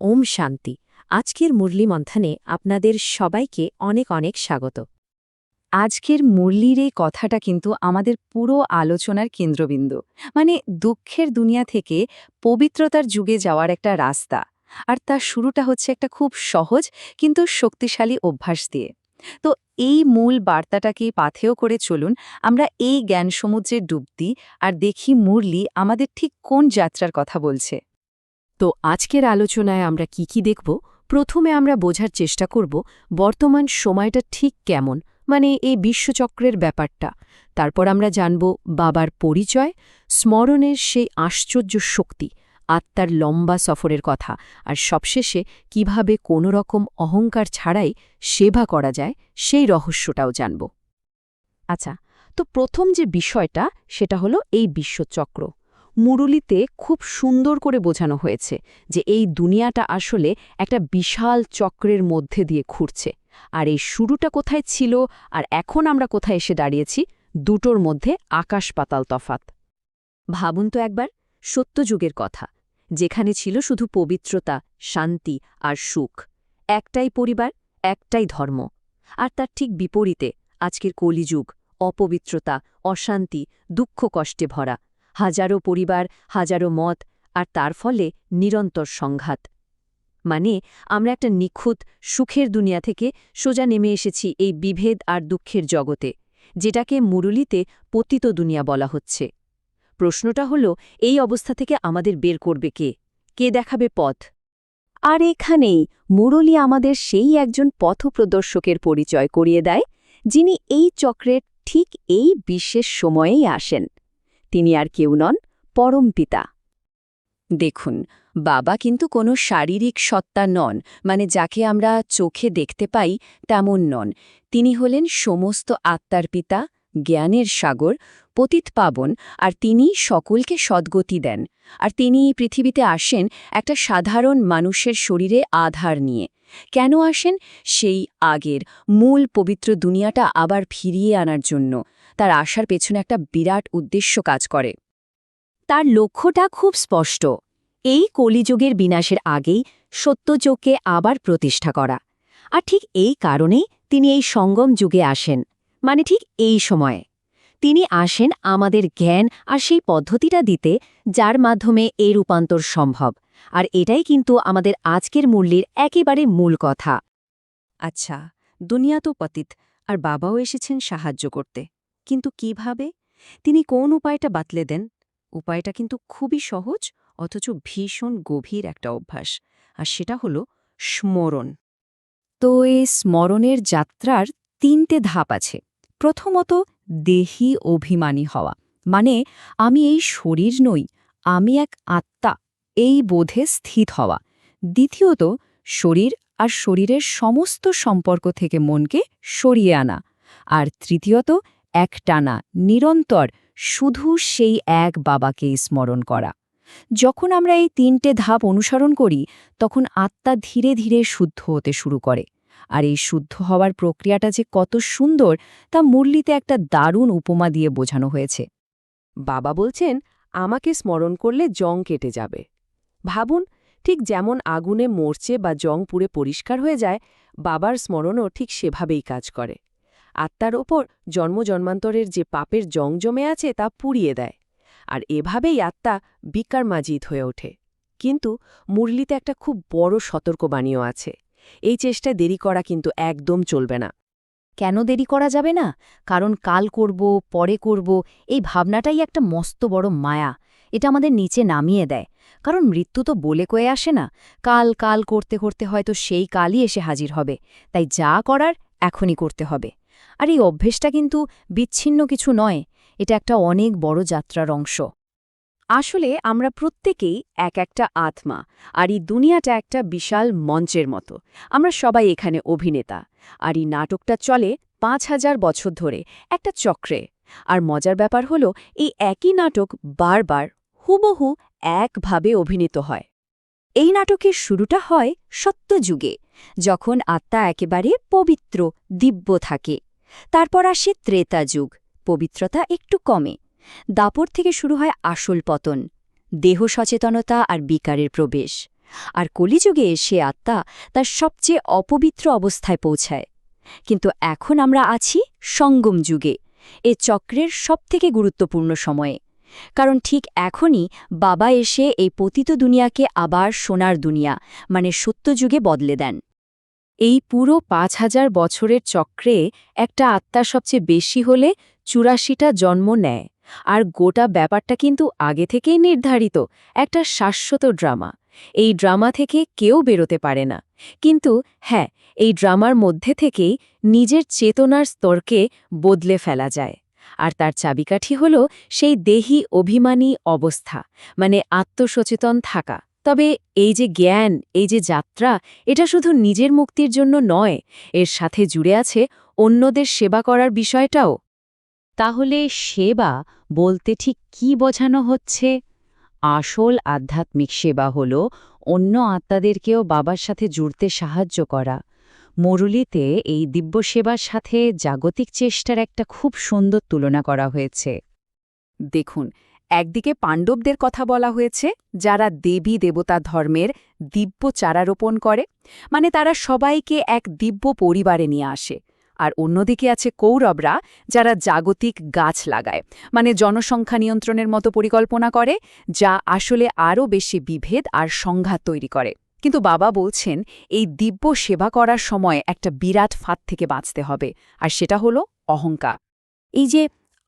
ওম শান্তি। আজকের মুরলি মন্থনে আপনাদের সবাইকে অনেক অনেক স্বাগত। আজকের মুরলির এই কথাটা কিন্তু আমাদের পুরো আলোচনার কেন্দ্রবিন্দু। মানে দুঃখের দুনিয়া থেকে পবিত্রতার যুগে যাওয়ার একটা রাস্তা। আর তার শুরুটা হচ্ছে একটা খুব সহজ কিন্তু শক্তিশালী অভ্যাস দিয়ে। তো এই মূল বার্তাটাকে পাথেয় করে চলুন, আমরা এই জ্ঞান সমুদ্রে ডুব দিই আর দেখি মুরলি আমাদের ঠিক কোন যাত্রার কথা বলছে। তো আজকের আলোচনায় আমরা কি কি দেখব? প্রথমে আমরা বোঝার চেষ্টা করব বর্তমান সময়টা ঠিক কেমন মানে এই বিশ্বচক্রের ব্যাপারটা। তারপর আমরা জানব বাবার পরিচয়, স্মরণের সেই আশ্চর্য শক্তি, আত্মার লম্বা সফরের কথা, আর সবশেষে কীভাবে কোনো রকম অহংকার ছাড়াই সেবা করা যায়, সেই রহস্যটাও জানব। আচ্ছা তো প্রথম যে বিষয়টা, সেটা হলো এই বিশ্বচক্র। মুরুলিতে খুব সুন্দর করে বোঝানো হয়েছে যে এই দুনিয়াটা আসলে একটা বিশাল চক্রের মধ্যে দিয়ে ঘুরছে। আর এই শুরুটা কোথায় ছিল আর এখন আমরা কোথায় এসে দাঁড়িয়েছি দুটোর মধ্যে আকাশ পাতাল তফাত ভাবুন তো একবার, সত্যযুগের কথা, যেখানে ছিল শুধু পবিত্রতা, শান্তি আর সুখ। একটাই পরিবার, একটাই ধর্ম। আর তার ঠিক বিপরীতে, আজকের কলিযুগ, অপবিত্রতা, অশান্তি, দুঃখ কষ্টে ভরা হাজারো পরিবার, হাজারো মত, আর তার ফলে নিরন্তর সংঘাত। মানে আমরা একটা নিখুঁত, সুখের দুনিয়া থেকে সোজা নেমে এসেছি এই বিভেদ আর দুঃখের জগতে, যেটাকে মুরুলিতে পতিত দুনিয়া বলা হচ্ছে। প্রশ্নটা হল, এই অবস্থা থেকে আমাদের বের করবে কে? কে দেখাবে পথ? আর এখানেই মুরলী আমাদের সেই একজন পথপ্রদর্শকের পরিচয় করিয়ে দেয়, যিনি এই চক্রের ঠিক এই বিশেষ সময়েই আসেন। তিনি আর কেউ নন, পরম পিতা। দেখুন, বাবা কিন্তু কোনো শারীরিক সত্তা নন মানে যাকে আমরা চোখে দেখতে পাই তেমন নন। তিনি হলেন সমস্ত আত্মার পিতা, জ্ঞানের সাগর, পতিত পাবন, আর তিনি সকলকে সদ্গতি দেন। আর তিনি পৃথিবীতে আসেন একটা সাধারণ মানুষের শরীরে আধার নিয়ে। কেন আসেন? সেই আগের, মূল পবিত্র দুনিয়াটা আবার ফিরিয়ে আনার জন্য। তার আসার পেছনে একটা বিরাট উদ্দেশ্য কাজ করে। তার লক্ষ্যটা খুব স্পষ্ট। এই কলিযুগের বিনাশের আগেই সত্যযোগকে আবার প্রতিষ্ঠা করা। আর ঠিক এই কারণেই তিনি এই সঙ্গম যুগে আসেন। মানে ঠিক এই সময়ে। তিনি আসেন আমাদের জ্ঞান আর সেই পদ্ধতিটা দিতে যার মাধ্যমে এই রূপান্তর সম্ভব। আর এটাই কিন্তু আমাদের আজকের মূল্যের একেবারে মূল কথা। আচ্ছা দুনিয়া তো পতিত, আর বাবাও এসেছেন সাহায্য করতে। কিন্তু কীভাবে? তিনি কোন উপায়টা বাতলে দেন? উপায়টা কিন্তু খুবই সহজ, অথচ ভীষণ গভীর একটা অভ্যাস। আর সেটা হলো স্মরণ। তো এই স্মরণের যাত্রার তিনটে ধাপ আছে। প্রথমত, দেহি অভিমানী হওয়া। মানে আমি এই শরীর নই, আমি এক আত্মা, এই বোধে স্থিত হওয়া। দ্বিতীয়ত, শরীর আর শরীরের সমস্ত সম্পর্ক থেকে মনকে সরিয়ে আনা। আর তৃতীয়ত একটানা নিরন্তর শুধু সেই এক বাবাকেই স্মরণ করা। যখন আমরা এই তিনটে ধাপ অনুসরণ করি, তখন আত্মা ধীরে ধীরে শুদ্ধ হতে শুরু করে। আর এই শুদ্ধ হওয়ার প্রক্রিয়াটা যে কত সুন্দর, তা মুরলিতে একটা দারুণ উপমা দিয়ে বোঝানো হয়েছে। বাবা বলছেন, আমাকে স্মরণ করলে জং কেটে যাবে। ভাবুন, ঠিক যেমন আগুনে মরচে বা জং পুড়ে পরিষ্কার হয়ে যায়, বাবার স্মরণও ঠিক সেভাবেই কাজ করে। আত্মার ওপর জন্মজন্মান্তরের যে পাপের জং জমে আছে তা পুড়িয়ে দেয়। আর এভাবেই আত্মা বিকার মাজিদ হয়ে ওঠে। কিন্তু মুরলিতে একটা খুব বড় সতর্কবাণীও আছে। এই চেষ্টায় দেরি করা কিন্তু একদম চলবে না। কেন দেরি করা যাবে না? কারণ কাল করব, পরে করব, এই ভাবনাটাই একটা মস্ত বড় মায়া। এটা আমাদের নিচে নামিয়ে দেয়। কারণ মৃত্যু তো বলে কয়ে আসে না। কাল কাল করতে করতে হয়তো সেই কালই এসে হাজির হবে। তাই যা করার এখনই করতে হবে। আর এই অভ্যেসটা কিন্তু বিচ্ছিন্ন কিছু নয়, এটা একটা অনেক বড় যাত্রার অংশ। আসলে আমরা প্রত্যেকেই এক একটা আত্মা, আর এই দুনিয়াটা একটা বিশাল মঞ্চের মতো। আমরা সবাই এখানে অভিনেতা, আর এই নাটকটা চলে পাঁচ হাজার বছর ধরে একটা চক্রে। আর মজার ব্যাপার হলো, এই একই নাটক বারবার হুবহু একভাবে অভিনীত হয়। এই নাটকের শুরুটা হয় সত্যযুগে, যখন আত্মা একেবারে পবিত্র, দিব্য থাকে। তারপর আসে ত্রেতা যুগ, পবিত্রতা একটু কমে। দাপর থেকে শুরু হয় আসল পতন, দেহ সচেতনতা আর বিকারের প্রবেশ। আর কলিযুগে সে আত্মা তার সবচেয়ে অপবিত্র অবস্থায় পৌঁছায়। কিন্তু এখন আমরা আছি সঙ্গম যুগে, এ চক্রের সবথেকে গুরুত্বপূর্ণ সময়ে। কারণ ঠিক এখনই বাবা এসে এই পতিত দুনিয়াকে আবার সোনার দুনিয়া মানে সত্যযুগে বদলে দেন। এই পুরো পাঁচ হাজার বছরের চক্রে একটা আত্মা সবচেয়ে বেশি হলে চুরাশিটা জন্ম নেয়। আর গোটা ব্যাপারটা কিন্তু আগে থেকেই নির্ধারিত, একটা শাশ্বত ড্রামা। এই ড্রামা থেকে কেউ বেরোতে পারে না। কিন্তু হ্যাঁ এই ড্রামার মধ্যে থেকেই নিজের চেতনার স্তরকে বদলে ফেলা যায়। আর তার চাবিকাঠি হল সেই দেহি অভিমানী অবস্থা মানে আত্মসচেতন থাকা। তবে এই যে জ্ঞান, এই যে যাত্রা, এটা শুধু নিজের মুক্তির জন্য নয়, এর সাথে জুড়ে আছে অন্যদের সেবা করার বিষয়টাও। তাহলে সেবা বলতে ঠিক কি বোঝানো হচ্ছে? আসল আধ্যাত্মিক সেবা হল অন্য আত্মাদেরকেও বাবার সাথে জুড়তে সাহায্য করা। মরুলিতে এই দিব্য সেবার সাথে জাগতিক চেষ্টার একটা খুব সুন্দর তুলনা করা হয়েছে। দেখুন একদিকে পাণ্ডবদের কথা বলা হয়েছে, যারা দেবী দেবতা ধর্মের দিব্য চারা রোপণ করে মানে তারা সবাইকে এক দিব্য পরিবারে নিয়ে আসে। আর অন্যদিকে আছে কৌরবরা, যারা জাগতিক গাছ লাগায় মানে জনসংখ্যা নিয়ন্ত্রণের মতো পরিকল্পনা করে, যা আসলে আরও বেশি বিভেদ আর সংঘাত তৈরি করে। কিন্তু বাবা বলছেন, এই দিব্য সেবা করার সময় একটা বিরাট ফাঁদ থেকে বাঁচতে হবে, আর সেটা হলো অহংকার। এই যে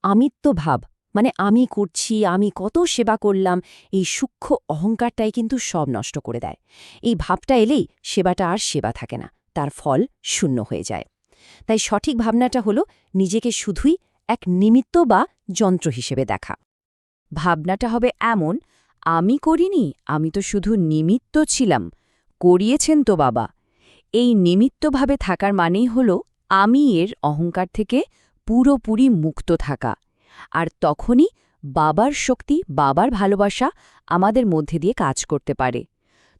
আমিত্ব ভাব মানে আমি করছি, আমি কত সেবা করলাম, এই সূক্ষ্ম অহংকারটাই কিন্তু সব নষ্ট করে দেয়। এই ভাবটা এলেই সেবাটা আর সেবা থাকে না, তার ফল শূন্য হয়ে যায়। তাই সঠিক ভাবনাটা হলো নিজেকে শুধুই এক নিমিত্ত বা যন্ত্র হিসেবে দেখা। ভাবনাটা হবে এমন, আমি করিনি, আমি তো শুধু নিমিত্ত ছিলাম, করিয়েছেন তো বাবা। এই নিমিত্তভাবে থাকার মানেই হল আমি এর অহংকার থেকে পুরোপুরি মুক্ত থাকা। আর তখনই বাবার শক্তি, বাবার ভালোবাসা আমাদের মধ্যে দিয়ে কাজ করতে পারে।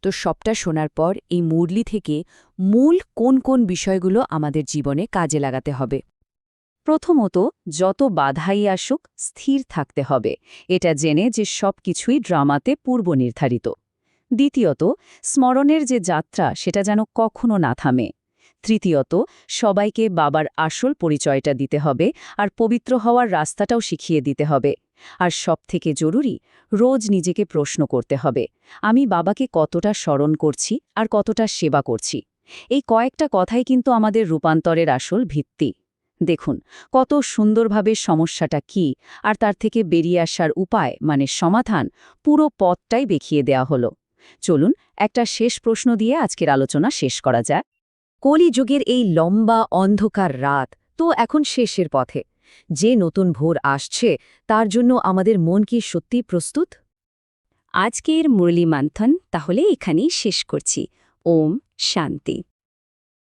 তো সবটা শোনার পর এই মুরলি থেকে মূল কোন কোন বিষয়গুলো আমাদের জীবনে কাজে লাগাতে হবে? প্রথমত, যত বাধাই আসুক, স্থির থাকতে হবে। এটা জেনে যে সব কিছুই ড্রামাতে পূর্ব নির্ধারিত। দ্বিতীয়ত, স্মরণের যে যাত্রা, সেটা যেন কখনো না থামে। তৃতীয়ত, সবাইকে বাবার আসল পরিচয়টা দিতে হবে আর পবিত্র হওয়ার রাস্তাটাও শিখিয়ে দিতে হবে। আর সবথেকে জরুরি, রোজ নিজেকে প্রশ্ন করতে হবে, আমি বাবাকে কতটা স্মরণ করছি আর কতটা সেবা করছি? এই কয়েকটা কথাই কিন্তু আমাদের রূপান্তরের আসল ভিত্তি। দেখুন, কত সুন্দরভাবে সমস্যাটা কি আর তার থেকে বেরিয়ে আসার উপায় মানে সমাধান, পুরো পথটাই দেখিয়ে দেয়া হলো। চলুন, একটা শেষ প্রশ্ন দিয়ে আজকের আলোচনা শেষ করা যায় কলিযুগের এই লম্বা অন্ধকার রাত তো এখন শেষের পথে। যে নতুন ভোর আসছে, তার জন্য আমাদের মন কি সত্যি প্রস্তুত? আজকের মুরলী মান্থন তাহলে এখানেই শেষ করছি। ওম শান্তি।